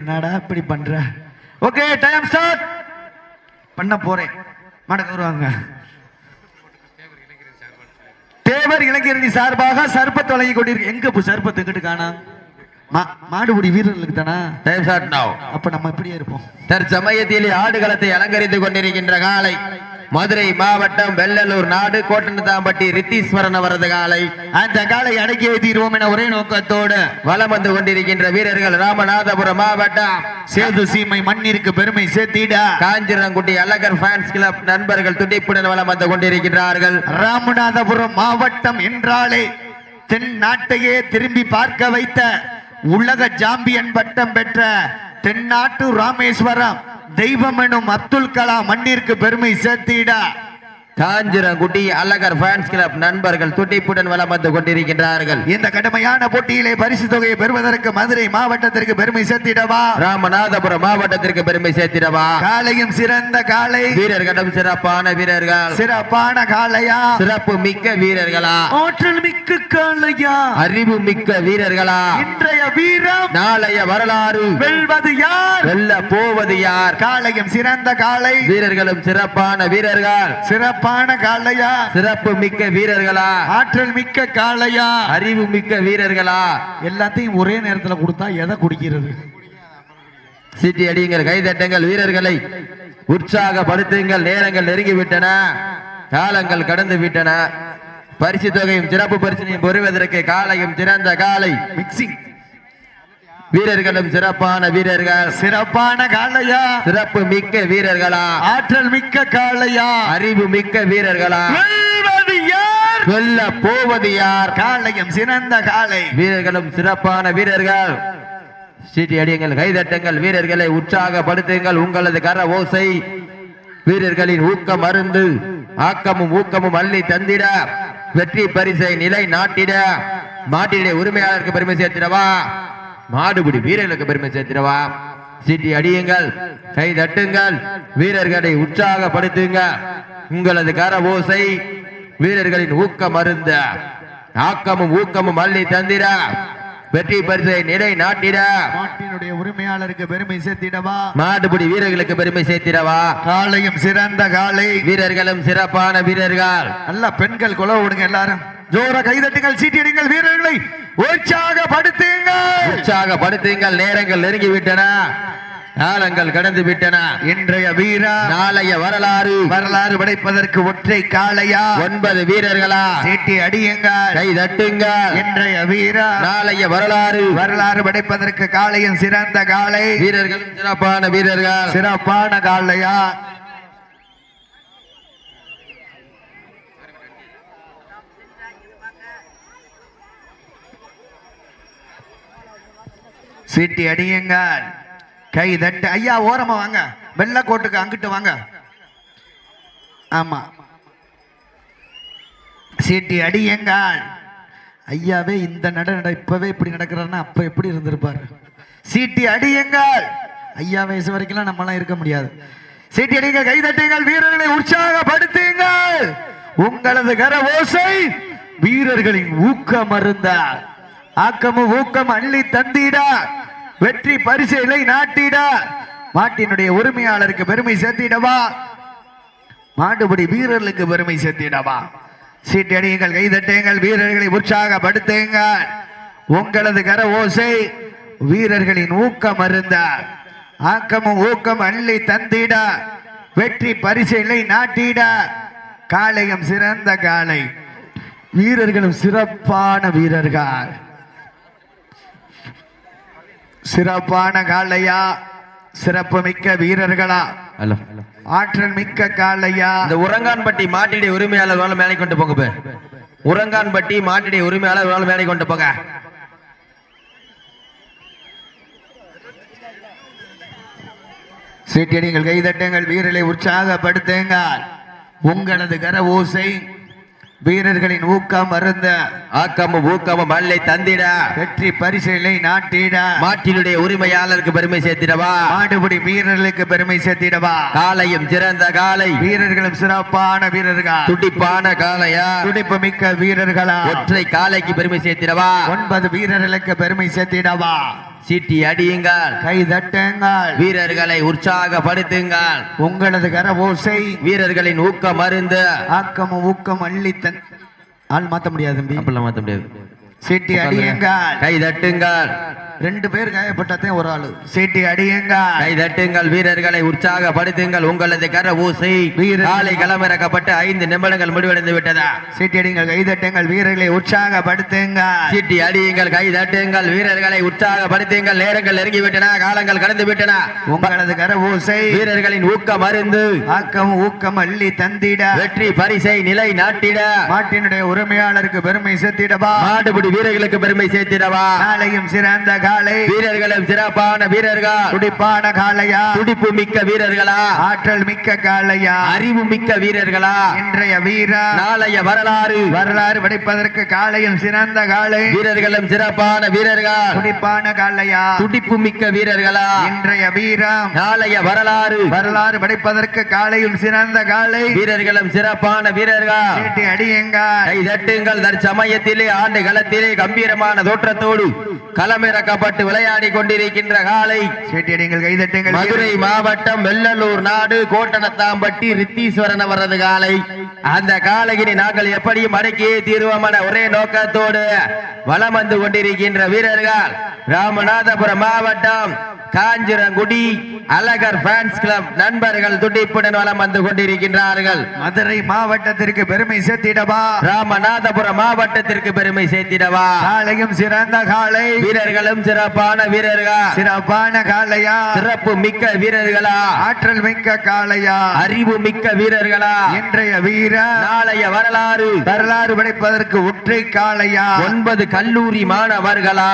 என்னடா இப்படி பண்ற? ஓகே டைம் ஸ்டார்ட் பண்ண போறேன். மடக்கு வருவாங்க. தேவர் இளைஞரணி சார்பாக சர்பத் வழங்கி கொண்டிருக்கு. எங்க இப்போ சர்பத் எங்கிட்டு காணா? மாடுபிடி வீரர்களுக்கு தானா? டைம் ஷாட் நவ் அப்ப நம்ம இப்படியே இருப்போம். தற்சமயத்தில் ஆடுகளத்தை அலங்கரித்துக் கொண்டிருக்கின்ற காலை. மதுரை மாவட்டம் வெள்ளலூர் நாடு கோட்டனதாம்பட்டி ரித்தீஸ்வரன் அவரது காலை. அந்த காலை அடக்கி வைத்தீர்வோம் என ஒரே நோக்கத்தோடு வலம் வந்து கொண்டிருக்கின்ற வீரர்கள் ராமநாதபுரம் மாவட்டம். சேது சீமை மண்ணிற்கு பெருமை சேர்த்திட. காஞ்சிரங்குட்டி அழகர் ஃபேன்ஸ் கிளப் நண்பர்கள் துடிப்புடன் வலம் வந்து கொண்டிருக்கிறார்கள் ராமநாதபுரம் மாவட்டம் என்றாலே தென் நாட்டையே திரும்பி பார்க்க வைத்த உலக ஜாம்பியன் பட்டம் பெற்ற தென்னாட்டு ராமேஸ்வரம் தெய்வம் எனும் அப்துல் கலாம் மண்ணிற்கு பெருமை சேர்த்திட. காஞ்சிரங்குட்டி அழகர் ஃபேன்ஸ் கிளப் நண்பர்கள் துடிப்புடன் வலம் வந்து கொண்டிருக்கின்றார்கள். இந்த கடுமையான போட்டியிலே பரிசு தொகையை பெறுவதற்கு மதுரை மாவட்டத்திற்கு பெருமை சேர்த்திடவா? ராமநாதபுரம் மாவட்டத்திற்கு பெருமை சேர்த்திடவா? காலையும் சிறந்த காலை வீரர்களும் சிறப்பான வீரர்கள். சிறப்பான காளையா? சிறப்பு மிக்க வீரர்களா? ஆற்றல் மிக்க காளையா? அறிவு மிக்க வீரர்களா? இன்றைய வீரம் நாளைய வரலாறு. வெல்வது யார்? வெல்ல போவது யார்? காளையும் சிறந்த காளை. வீரர்களும் சிறப்பான வீரர்கள். சிறப்பான காளையா? சிறப்பு மிக்க வீரர்களா? ஆற்றல் மிக்க காளையா? அறிவு மிக்க வீரர்களா? எல்லாத்தையும் ஒரே நேரத்துல கொடுத்தா எதை குடிக்கிறது? சீட்டி அடியுங்கள் கைதட்டுங்கள் வீரர்களை உற்சாகப்படுத்துங்கள். நேரங்கள் நெருங்கி விட்டன காலங்கள் கடந்து விட்டன பரிசு தொகையும் சிறப்பு பரிசினையும் பெறுவதற்கு காலையும் சிறந்த காலை மிக்சிங் வீரர்களும் சிறப்பான வீரர்கள். சிறப்பான காளையா? சிறப்பு மிக்க வீரர்களா? ஆற்றல் மிக்க காளையா? அறிவு மிக்க வீரர்களா? வெல்ல போவது யார்? காளையும் சிறந்த காளை. வீரர்களும் சிறப்பான வீரர்கள். சீட்டி அடியுங்கள் கைதட்டுங்கள் வீரர்களை உற்சாகப்படுத்துங்கள். உங்களது கர ஓசை வீரர்களின் ஊக்கம் அருந்து ஆக்கமும் ஊக்கமும் அள்ளி தந்திட வெற்றி பரிசை நிலை நாட்டிட மாட்டினுடைய உரிமையாளருக்கு பெருமை சேர்த்திடவா? மாடுபிடி வீரர்களுக்கு பெருமை சேர்த்திடவா? சீட்டி அடியுங்கள் கை தட்டுங்கள் வீரர்களை உற்சாகப்படுத்துங்க. உங்களது கர ஓசை வீரர்களின் ஊக்கம் அருந்த ஆக்கமும் ஊக்கமும் அள்ளி தந்திட. வெற்றி பரிசை நிலை நாட்டிட. மாட்டினுடைய உரிமையாளருக்கு பெருமை சேர்த்திடவா? மாடுபிடி வீரர்களுக்கு பெருமை சேர்த்திடவா? காளையும் சிறந்த காளை. வீரர்களும் சிறப்பான வீரர்கள். நல்ல பெண்கள் கொலை விடுங்க எல்லாரும். ஜோர கைதட்டுங்கள் சீட்டிடுங்கள் வீரர்களை. உற்சாகப்படுத்துங்கள் உற்சாகப்படுத்துங்கள் நேரங்கள் நெருங்கி விட்டன காலங்கள் கடந்து விட்டன இன்றைய வீரா நாளைய வரலாறு. வரலாறு படைப்பதற்கு ஒற்றை காளையா? ஒன்பது வீரர்களா? சீட்டி அடியுங்கள். கை தட்டுங்கள் இன்றைய வீரா நாளைய வரலாறு. வரலாறு படைப்பதற்கு காளையும் சிறந்த காளை. வீரர்களும் சிறப்பான வீரர்கள். சிறப்பான காளையா? சீட்டி அடியுங்க கை தட்டு. ஐயா ஓரமா வாங்க. வெள்ளக்கோட்டுக்கு அங்கிட்டு வாங்க. ஆமா. சீட்டி அடியுங்க ஐயாவே இந்த நட நட இப்பவே இப்படி நடக்கிறாருன்னா அப்ப எப்படி இருந்திருப்பாரு? சீட்டி அடியுங்கள். ஐயா வயசு வரைக்கும் நம்மளாம் இருக்க முடியாது. சீட்டி அடிங்க கை தட்டுங்கள் வீரர்களை உற்சாகப்படுத்துங்கள். உங்களது கர ஓசை வீரர்களின் ஊக்க மருந்தார் ஆக்கமும் ஊக்கம் அள்ளி தந்திடா. வெற்றி பரிசுகளை நாட்டிடா. மாட்டினுடைய உரிமையாளருக்கு பெருமை சேர்த்திடவா? மாடுபிடி வீரர்களுக்கு பெருமை சேர்த்திடவா? சீட்டடியுங்கள் கைதட்டுங்கள் வீரர்களை உற்சாகப்படுத்துங்கள். உங்களது கர ஓசை வீரர்களின் ஊக்கம் அருந்த. ஆக்கமும் ஊக்கம் அள்ளி தந்திட. வெற்றி பரிசுகளை நாட்டிட. காளையும் சிறந்த காளை. வீரர்களும் சிறப்பான வீரர்கள். சிறப்பான காளையா சிறப்பு மிக்க வீரர்களா ஆற்றல் மிக்க காளையா. இந்த உரங்கான்பட்டி மாட்டிடைய உரிமையாளர் வேலை மேலே கொண்டு போங்க. உரங்கான்பட்டி மாட்டிடைய உரிமையாளர் வேலை மேலே கொண்டு போங்க. சீட்டடிங்கள் கைதட்டுங்கள் வீரர்களை உற்சாகப்படுத்துங்கள். உங்களது கர ஓசை வீரர்களின் ஊக்கம் அருந்த ஆக்கமும் ஊக்கமும் அள்ளை தந்திட. வெற்றி பரிசுகளை நாட்டிட. மாட்டினுடைய உரிமையாளருக்கு பெருமை சேர்த்திடவா? மாடுபிடி வீரர்களுக்கு பெருமை சேர்த்திடவா? காலையும் சிறந்த காலை வீரர்களும் சிறப்பான வீரர்கள்? துடிப்பான காளையா? துடிப்பு மிக்க வீரர்களா? ஒற்றை காலைக்கு பெருமை சேர்த்திடவா? ஒன்பது வீரர்களுக்கு பெருமை சேர்த்திடவா? சீட்டி அடியுங்கள். கை தட்டுங்கள். வீரர்களை உற்சாகப்படுத்துங்கள். உங்களது கரவோசை வீரர்களின் ஊக்கம் மருந்து. ஆக்கமும் ஊக்கம் அள்ளித்தன். ஆள் மாத்த முடியாது தம்பி. அப்படிலாம் மாத்த முடியாது. சீட்டி அடியுங்கள். கை தட்டுங்கள். ரெண்டு பேர் காயப்பட்டாதான் ஒரு ஆளு. சீட்டி அடியுங்கள். கை தட்டுங்கள் வீரர்களை உற்சாகப்படுத்துங்கள். உங்களது கர ஊசி. காலை களமிறக்கப்பட்டு ஐந்து நிமிடங்கள் முடிவடைந்து விட்டதா? சீட்டி அடியுங்கள் கை தட்டுங்கள் வீரர்களை உற்சாகப்படுத்துங்கள். சீட்டி அடியுங்கள் கை தட்டுங்கள் வீரர்களை உற்சாகப்படுத்துங்கள். நேரங்கள் நெருங்கி விட்டன காலங்கள் கடந்து விட்டன உங்களது கரவோசை வீரர்களின் ஊக்கம் மருந்து ஆக்கம் ஊக்கம் அள்ளி தந்திட. வெற்றி பரிசை நிலை நாட்டிட. மாட்டினுடைய உரிமையாளருக்கு பெருமை சேர்த்திடவா? மாடுபிடி வீரர்களுக்கு பெருமை சேர்த்திடவா? காலையும் சிறந்த காலை. வீரர்களும் சிறப்பான வீரர்கள். துடிப்பான காளையா துடிப்பு மிக்க வீரர்களா? ஆற்றல் மிக்க காளையா அறிவு மிக்க வீரர்களா? இன்றைய வீரா நாளைய வரலாறு. வரலாறு படிப்பதற்கு காலையும் சிறந்த காலை. வீரர்களும் சிறப்பான வீரர்கள். துடிப்பான காளையா துடிப்பு மிக்க வீரர்களா? இன்றைய வீரம் நாளைய வரலாறு. வரலாறு படிப்பதற்கு காலையும் சிறந்த காலை. வீரர்களும் சிறப்பான வீரர்கள்? சீட்டி அடியுங்க கை தட்டுங்கள். தற்சமயத்திலே ஆண்டு களத்திலே கம்பீரமான தோற்றத்தோடு களமிறக்கப்பட்டு விளையாடி கொண்டிருக்கின்ற காலை அடியுங்கள் கைதட்டுங்கள் மதுரை மாவட்டம் வெள்ளலூர் நாடு கோட்டனத்தாம்பட்டி ரித்தீஸ்வரன் அவரது காலை. அந்த காலையினை நாங்கள் எப்படியும் அடக்கியே தீர்வோம் என ஒரே நோக்கத்தோடு வலம் வந்து கொண்டிருக்கின்ற வீரர்கள். ராமநாதபுரம் மாவட்டம் காஞ்சிரங்குடி அழகர் ஃபேன்ஸ் கிளப் நண்பர்கள் துடிப்புடன் வலம் வந்து கொண்டிருக்கின்றார்கள். மதுரை மாவட்டத்திற்கு பெருமை சேர்த்திடவா? ராமநாதபுரம் மாவட்டத்திற்கு பெருமை சேர்த்திடவா? காலையும் சிறந்த காலை. வீரர்களும் சிறப்பான வீரர்கள்? சிறப்பான காளையா சிறப்பு மிக்க வீரர்களா? ஆற்றல் மிக்க காளையா அறிவு மிக்க வீரர்களா? இன்றைய வீர நாளைய வரலாறு. வரலாறு படைப்பதற்கு ஒற்றை காளையா ஒன்பது கல்லூரி மாணவர்களா?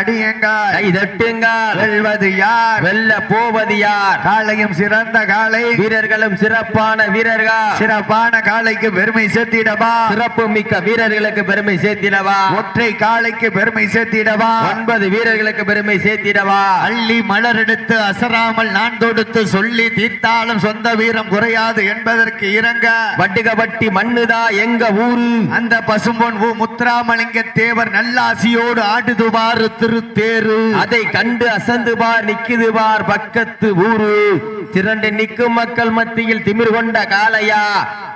அடியுங்கள். வெல்வது யார்? வெல்ல போவது யார் காளையும் சிறந்த காளை. வீரர்களும் சிறப்பான வீரர்கள். சிறப்பான காளைக்கு பெருமை சேர்த்திடவா. சிறப்பு மிக்க வீரர்களுக்கு பெருமை சேர்த்திடவா. ஒற்றை காளைக்கு பெருமை சேர்த்திடவா. ஒன்பது வீரர்களுக்கு பெருமை சேர்த்திடவா. அள்ளி மலர் எடுத்து அசராமல் நான் தொடுத்து சொல்லி தீர்த்தாலும் சொந்த வீரம் குறையாது என்பதற்கு இறங்க வட்டுகபட்டி மண்ணுதா எங்க ஊரு? அந்த பசும்பொன் முத்துராமலிங்க தேவர் நல்லாசியோடு ஆடுதுவாறு திருத்தேரு. அதை கண்டு அசந்து பார் நிக்குது பார் ஊரு திரண்டு நிற்கும் மக்கள் மத்தியில் திமிர் கொண்ட காளையா?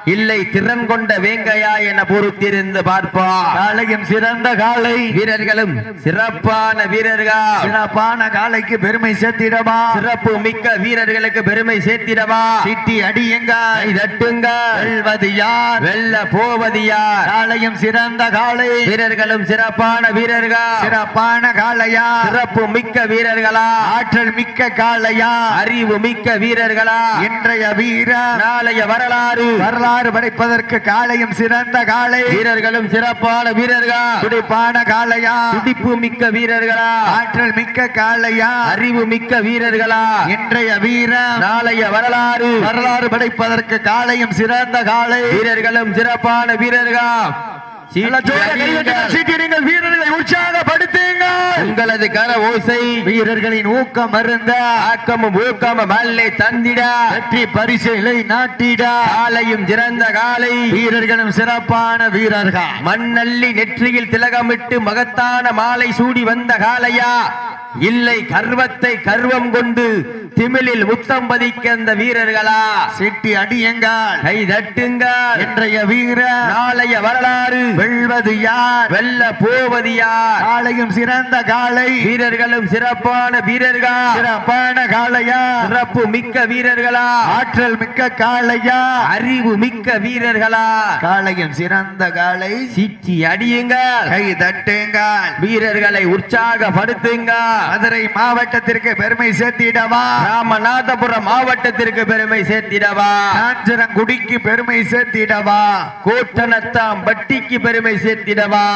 இல்லை திறன் கொண்ட வேங்கையா என பொறுத்திருந்து பார்ப்போம். காளையும் சிறந்த காளை. வீரர்களும் சிறப்பான வீரர்கள்? சிறப்பான காளைக்கு பெருமை சேர்த்திடவா? சிறப்பு மிக்க வீரர்களுக்கு பெருமை சேர்த்திடவா? சிட்டி அடியுங்க தட்டுங்க. வெல்வது யார்? வெல்ல போவது யார்? காளையும் சிறந்த காளை. வீரர்களும் சிறப்பான வீரர்கள்? சிறப்பான காளையா? சிறப்பு மிக்க வீரர்களா? ஆற்றல் மிக்க காளையா? அறிவு மிக்க வீரர்களா? இன்றைய வீர நாளைய வரலாறு. வரலாறு படைப்பதற்கு காளையும் சிறந்த காளை வீரர்களும் சிறப்பான வீரர்கள்? துடிப்பான காளையா துடிப்பு மிக்க வீரர்களா? ஆற்றல் மிக்க காளையா அறிவு மிக்க வீரர்களா? இன்றைய வீர நாளைய வரலாறு. வரலாறு படைப்பதற்கு காளையும் சிறந்த காளை வீரர்களும் சிறப்பான வீரர்கள்? வீரர்களை உற்சாகப்படுத்துங்கள். உங்களது கர ஓசை. வீரர்களின் ஊக்கம் அருந்த. ஆக்கமும் ஊக்கமும் அல்லை தந்திட. வெற்றி பரிசிலை நாட்டிட. காலையும் சிறந்த காலை. வீரர்களும் சிறப்பான வீரர்கள். மண்ணள்ளி நெற்றியில் திலகமிட்டு மகத்தான மாலை சூடி வந்த காளையா. இல்லை கர்வத்தை கர்வம் கொண்டு திமிழில் முத்தம் பதிக்க அந்த வீரர்களா. சிட்டி அடியுங்கள். கை தட்டுங்கள். இன்றைய வீர. நாளைய வரலாறு. வெல்வது யார்? வெல்ல போவது யார்? காளையும் சிறந்த காளை வீரர்களும் சிறப்பான வீரர்கள்? சிறப்பான காளையா சிறப்பு மிக்க வீரர்களா? ஆற்றல் மிக்க காளையா அறிவு மிக்க வீரர்களா? காளையும் சிறந்த காளை சீச்சி அடியுங்கள். கை தட்டுங்கள். வீரர்களை உற்சாகப்படுத்துங்கள். மதுரை மாவட்டத்திற்கு பெருமை சேர்த்திடவா? ராமநாதபுரம் மாவட்டத்திற்கு பெருமை சேர்த்திடவா? காஞ்சனங்குடிக்கு பெருமை சேர்த்திடவா? கோட்டனத்தாம் பட்டிக்கு பெருமை சேர்த்திடவா?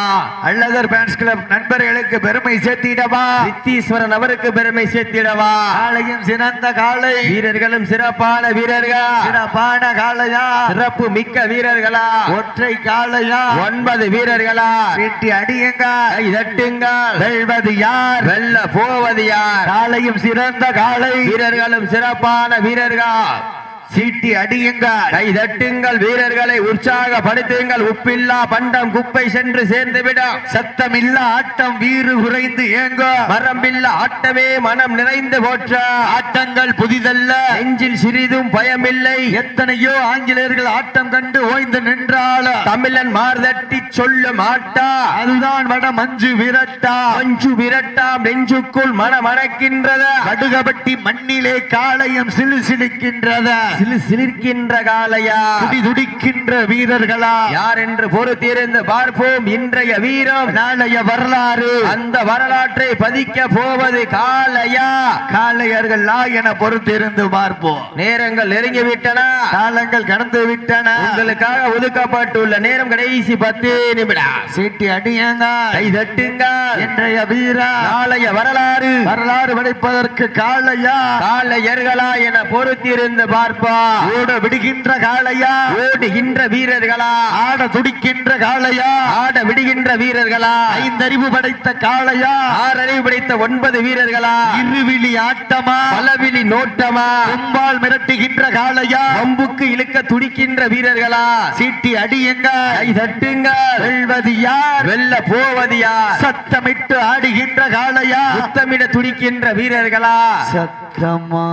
அழகர் பேன்ஸ் கிளப் நண்பர்களுக்கு பெருமை சேர்த்திடவா. நித்தீஸ்வரன் அவருக்கு பெருமை சேர்த்திடவா. காளையும் சிறந்த காளை. வீரர்களும் சிறப்பான வீரர்கள். சிறப்பான காளையா. சிறப்பு மிக்க வீரர்களா. ஒற்றை காளையா. ஒன்பது வீரர்களா. வீட்டி அடியுங்க. கை தட்டுங்கள் வெல்வது யார்? வெல்ல போவது யார்? காளையும் சிறந்த காளை. வீரர்களும் சிறப்பான வீரர்கள். சீட்டி அடியுங்கள். கை தட்டுங்கள் வீரர்களை உற்சாகப்படுத்துங்கள். உப்பில்லா பண்டம் குப்பை சென்று சேர்ந்துவிடும். சத்தமில்ல ஆட்டம் வீறு குறைந்து ஏங்க மரம்பில்ல ஆட்டமே மனம் நிறைந்து போற்ற. ஆட்டங்கள் புதிதல்ல. நெஞ்சில் சிறிதும் பயமில்லை. எத்தனையோ ஆங்கிலேயர்கள் ஆட்டம் கண்டு ஓய்ந்து நின்றால தமிழன் மார்தட்டி சொல்லும் ஆட்டா. அதுதான் வட மஞ்சு விரட்டா. மஞ்சு விரட்டாம் நெஞ்சுக்குள் மனமணக்கின்றத. கடுகபட்டி மண்ணிலே காளையம் சிலு சிலுக்கின்றத. சிலு சிலிர்க்கின்ற காலையா துடி துடிக்கின்ற வீரர்களா? யார் என்று பொறுத்திருந்து பார்ப்போம் இன்றைய வீரம். நாளைய வரலாறு. அந்த வரலாற்றை பதிக்க போவது காலையா காளையர்களா என பொறுத்திருந்து பார்ப்போம். நேரங்கள் நெருங்கி விட்டன. காலங்கள் கடந்து விட்டன. உங்களுக்காக ஒதுக்கப்பட்டுள்ள நேரம் கடைசி பத்து நிமிடம். சீட்டி அடியங்க. கை தட்டுங்கள் இன்றைய வீரா. நாளைய வரலாறு. வரலாறு படைப்பதற்கு காளையா? காலையர்களா என பொறுத்திருந்து பார்ப்பா ஓட விடுகின்ற காளையா? ஓடுகின்ற வீரர்களா? ஆட துடிக்கின்ற காளையா? ஆட விடுகின்ற வீரர்களா? ஐந்தறிவு படைத்த காளையா? ஆறறிவு பிடித்த ஒன்பது வீரர்களா? இருவிழி ஆட்டமா? பலவிழி நோட்டமா? கும்பால் மிரட்டுகின்ற காளையா? அம்புக்கு இழுக்க துடிக்கின்ற வீரர்களா? சீட்டி அடியுங்க. கை தட்டுங்கள் வெல்வது யார்? வெல்ல போவது யார்? சத்தமிட்டு ஆடுகின்ற காளையா? முத்தமிட துடிக்கின்ற வீரர்களா? சத்தமா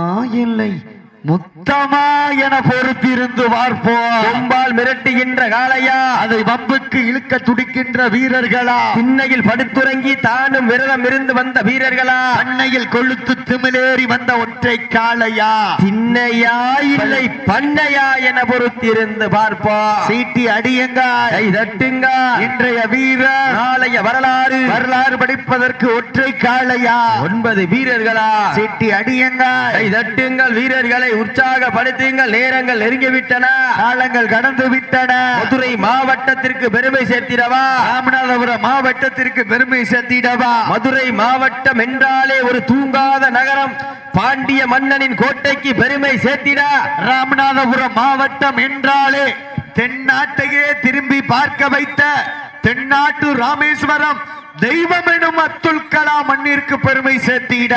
இல்லை. முத்தமா என பொறுத்திருந்து பார்ப்போம். கொம்பால் மிரட்டுகின்ற காளையா? அதை வம்புக்கு இழுக்க துடிக்கின்ற வீரர்களா? திண்ணையில் படுத்துறங்கி தானும் விரதம் இருந்து வந்த வீரர்களா? பண்ணையில் கொழுத்து திமிலேறி வந்த ஒற்றை காளையா? திண்ணையா இல்லை பண்ணையா என பொறுத்திருந்து பார்ப்போம். சீட்டி அடியுங்க தட்டுங்க இன்றைய வீரர். நாளைய வரலாறு. வரலாறு படிப்பதற்கு ஒற்றை காளையா? ஒன்பது வீரர்களா? சீட்டி அடியுங்க தட்டுங்கள் வீரர்களை. உற்சாகப்படுத்துங்கள். நேரங்கள் நெருங்கிவிட்டன. காலங்கள் கடந்து விட்டன மதுரை மாவட்டத்திற்கு பெருமை சேர்த்திடவா? ராமநாதபுரம் மாவட்டத்திற்கு பெருமை சேர்த்திடவா? மதுரை மாவட்டம் என்றாலே ஒரு தூங்காத நகரம். பாண்டிய மன்னனின் கோட்டைக்கு பெருமை சேர்த்திட. ராமநாதபுரம் மாவட்டம் என்றாலே தென்னாட்டையே திரும்பி பார்க்க வைத்த தென்னாட்டு ராமேஸ்வரம் தெய்வம் எனும் அப்துல் கலாம் மண்ணிற்கு பெருமை சேர்த்திட.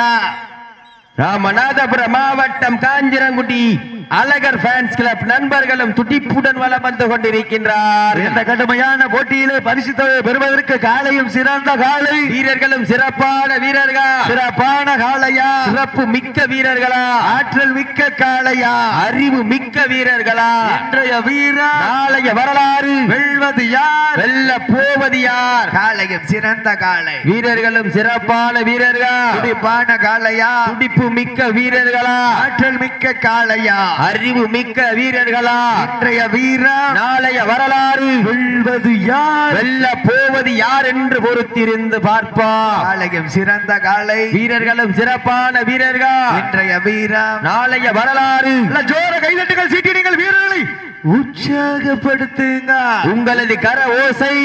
ராமநாதபுரம் மாவட்டம் காஞ்சிரங்குடி. அழகர் ஃபேன்ஸ் கிளப் நண்பர்களும் துடிப்புடன் வலம் வந்து கொண்டிருக்கின்றார். இந்த கடுமையான போட்டியிலே பரிசு பெறுவதற்கு காலையும் சிறந்த காலை. வீரர்களும் சிறப்பான வீரர்கள்? சிறப்பான காளையா சிறப்பு மிக்க வீரர்களா? ஆற்றல் மிக்க காளையா அறிவு மிக்க வீரர்களா? இன்றைய வீரர் நாளைய வரலாறு. வெல்வது யார்? வெல்ல போவது யார்? காளையும் சிறந்த காளை வீரர்களும் சிறப்பான வீரர்கள்? துடிப்பான காளையா துடிப்பு மிக்க வீரர்களா? ஆற்றல் மிக்க காளையா அறிவு மிக்க வீரர்களா? இன்றைய வீரர் நாளைய வரலாறு. வெல்வது யார்? வெல்ல போவது யார் என்று பொறுத்திருந்து பார்ப்போம். காளையும் சிறந்த காளை வீரர்களும் சிறப்பான வீரர்கள். இன்றைய வீரர் நாளைய வரலாறு. ஜோர கைதட்டுகள் சீட்டிடுங்கள் வீரர்களை. உற்சாகப்படுத்துங்க உங்களது கர ஓசை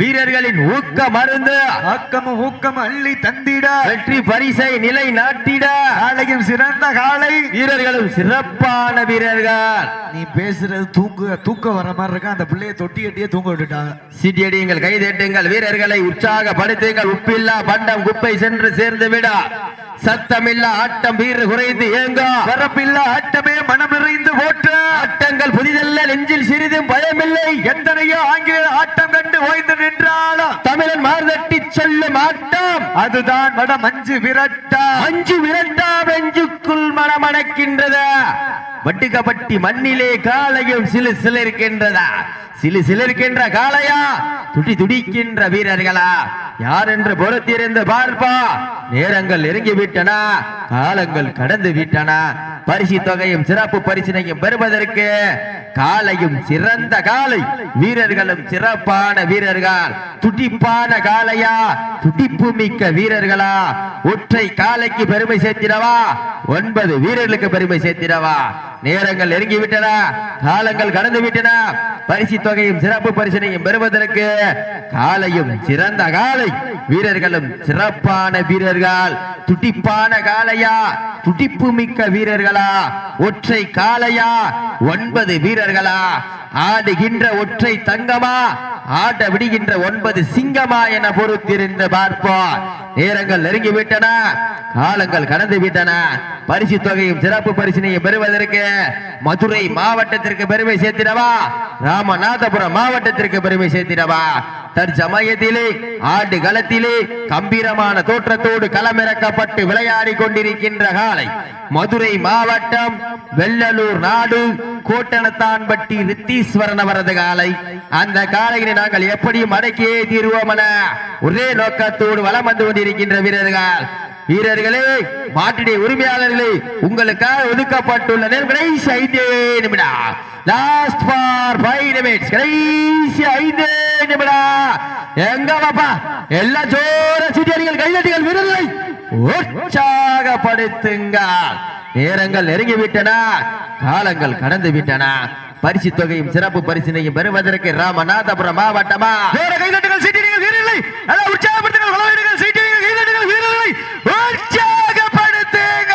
வீரர்களின் ஊக்க மருந்து. ஆக்கமும் ஊக்கம் அள்ளி தந்திட. வெற்றி பரிசை நிலை நாட்டிட. காளையும் சிறந்த காளை வீரர்களும் சிறப்பான வீரர்கள். நீ பேசுறது தூங்க தூக்கம் வர மாதிரி இருக்கா? அந்த பிள்ளைய தொட்டி கட்டியே தூங்க விட்டுட்டாங்க சிட்டியடியுங்கள் கைதட்டுங்கள் வீரர்களை உற்சாகப்படுத்துங்கள். உப்பில்லா பண்டம் குப்பை சென்று சேர்ந்து விட. சத்தமில்லா ஆட்டம் வீர குறைந்து ஏங்க வரப்பில்ல ஆட்டமே மனம் நிறைந்து போற்று. ஆட்டங்கள் புதிதல்ல நெஞ்சில் சிறிதும் பயமில்லை. எத்தனையோ ஆங்கிலேய ஆட்டம் கண்டு ஓய்ந்து நின்றாலும் தமிழன் மார்தட்டி சொல்ல மாட்டோம். அதுதான் வட மஞ்சு விரட்டா. அஞ்சு விரட்டா வெஞ்சுக்குள் மனமணக்கின்றது? வட்டுக்கப்பட்டி மண்ணிலே காலையும் சிலு இருக்கின்றதா? சிலு சிலிருக்கின்ற காளையா? துடி துடிக்கின்ற வீரர்களா? யார் என்று பொறுத்திருந்து பார்ப்பா? நேரங்கள் நெருங்கி விட்டன காலங்கள் கடந்து விட்டன. பரிசு தொகையும் சிறப்பு பரிசினையும் பெறுவதற்கு காலையும் சிறந்த காலை வீரர்களும் சிறப்பான வீரர்கள். துடிப்பான காளையா? துடிப்பு மிக்க வீரர்களா? ஒற்றை காலைக்கு பெருமை சேர்த்திடவா? ஒன்பது வீரர்களுக்கு பெருமை சேர்த்திடவா? நேரங்கள் நெருங்கி விட்டன காலங்கள் கடந்து விட்டன. பரிசு தொகையும் சிறப்பு பரிசனையும் பெறுவதற்கு காலையும் சிறந்த காலை. வீரர்களும் சிறப்பான வீரர்கள். துடிப்பான காலையா? துடிப்பு மிக்க வீரர்களா? ஒற்றை காலையா? ஒன்பது வீரர்களா? ஆடுகின்ற ஒற்றை தங்கமா ஆட விடுகின்ற ஒன்பது சிங்கமா என பொறுத்திருந்து பார்ப்போம். நேரங்கள் நெருங்கி விட்டன காலங்கள் கடந்து விட்டன பரிசு தொகையும் சிறப்பு பரிசினையும் பெறுவதற்கு மதுரை மாவட்டத்திற்கு பெருமை சேர்த்திடவா? ராமநாதபுரம் மாவட்டத்திற்கு பெருமை சேர்த்திடவா? தற்சமயத்திலே ஆண்டு களத்திலே கம்பீரமான தோற்றத்தோடு களமிறக்கப்பட்டு விளையாடி கொண்டிருக்கின்ற காலை. மதுரை மாவட்டம் வெள்ளலூர் நாடு கோட்டனத்தான்பட்டி ரித்தீஸ்வரன் அவரது காலை. அந்த காலையினை நாங்கள் எப்படியும் அடக்கியே தீர்வோம் என ஒரே நோக்கத்தோடு வலம் வந்து கொண்டிருக்கின்ற வீரர்கள். வீரர்களே மாட்டிடைய உரிமையாளர்களே உங்களுக்காக ஒதுக்கப்பட்டுள்ள நேரம் கடைசி ஐந்தே நிமிடம் லாஸ்ட் ஃபார் ஃபைவ் நிமிட்ஸ் கடைசி ஐந்தே நிமிடம் எங்க பாப்பா? எல்லா ஜோர சீட்டியடிகள் கைதட்டிகள் விருதுகளை உற்சாகப்படுத்துங்க. நேரங்கள் நெருங்கி விட்டன காலங்கள் கடந்து விட்டன பரிசு தொகையும் சிறப்பு பரிசினையும் பெறுவதற்கு ராமநாதபுரம் மாவட்டமா? வேற கைதட்டுகள் சீட்டிடுங்கள் வீரர்களை. நல்லா உற்சாகப்படுத்துங்கள் வளவிடுங்கள் சீட்டிடுங்கள் கைதட்டுகள் வீரர்களை உற்சாகப்படுத்துங்க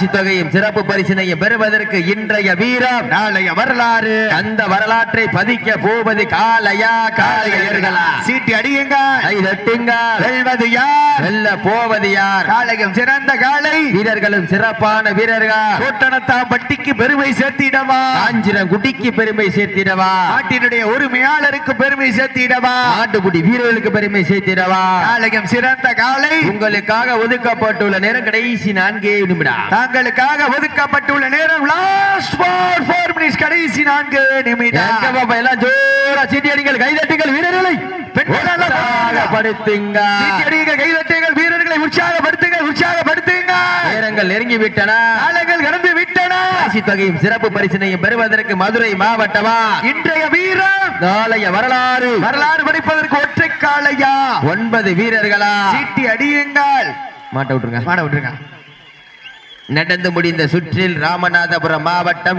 பரிசு தொகையும் சிறப்பு பரிசினையும் பெறுவதற்கு இன்றைய வீரம் நாளைய வரலாறு. அந்த வரலாற்றை பதிக்க போவது காலையா காலையர்களா சீட்டி அடியுங்க. கை தட்டுங்க. வெல்வது யார்? வெல்ல போவது யார்? காளையும் சிறந்த காளை. வீரர்களும் சிறப்பான வீரர்கள். கோட்டணத்தாம்பட்டிக்கு பெருமை சேர்த்திடவா? காஞ்சிரம் குட்டிக்கு பெருமை சேர்த்திடவா? நாட்டினுடைய உரிமையாளருக்கு பெருமை சேர்த்திடவா? நாட்டுக்குடி வீரர்களுக்கு பெருமை சேர்த்திடவா? காளையும் சிறந்த காளை. உங்களுக்காக ஒதுக்கப்பட்டுள்ள நேரம் கடைசி நான்கே நிமிடம். தாங்களுக்காக ஒதுக்கப்பட்டுள்ள நேரம் லாஸ்ட் ஃபார் ஃபோர் மினிட்ஸ் கடைசி நான்கு நிமிடம். எல்லாம் ஜோரா சீட்டியடிங்கள் கைதட்டுங்கள் வீரர்களை. உற்சாகப்படுத்துங்க கைதட்டுங்கள் வீரர்களை உற்சாகப்படுத்துங்க உற்சாகப்படுத்துங்க நேரங்கள் நெருங்கி விட்டன காலங்கள் கடந்து விட்டன பரிசு தொகையும் சிறப்பு பரிசினையும் பெறுவதற்கு மதுரை மாவட்டமா? இன்றைய வீரம். நாளைய வரலாறு. வரலாறு படிப்பதற்கு ஒற்றை காளையா ஒன்பது வீரர்களா? சீட்டி அடியுங்கள். மாட்ட விட்டுருங்க. மாட விட்டுருங்க. நடந்து முடிந்த சுற்றில் ராமநாதபுரம் மாவட்டம்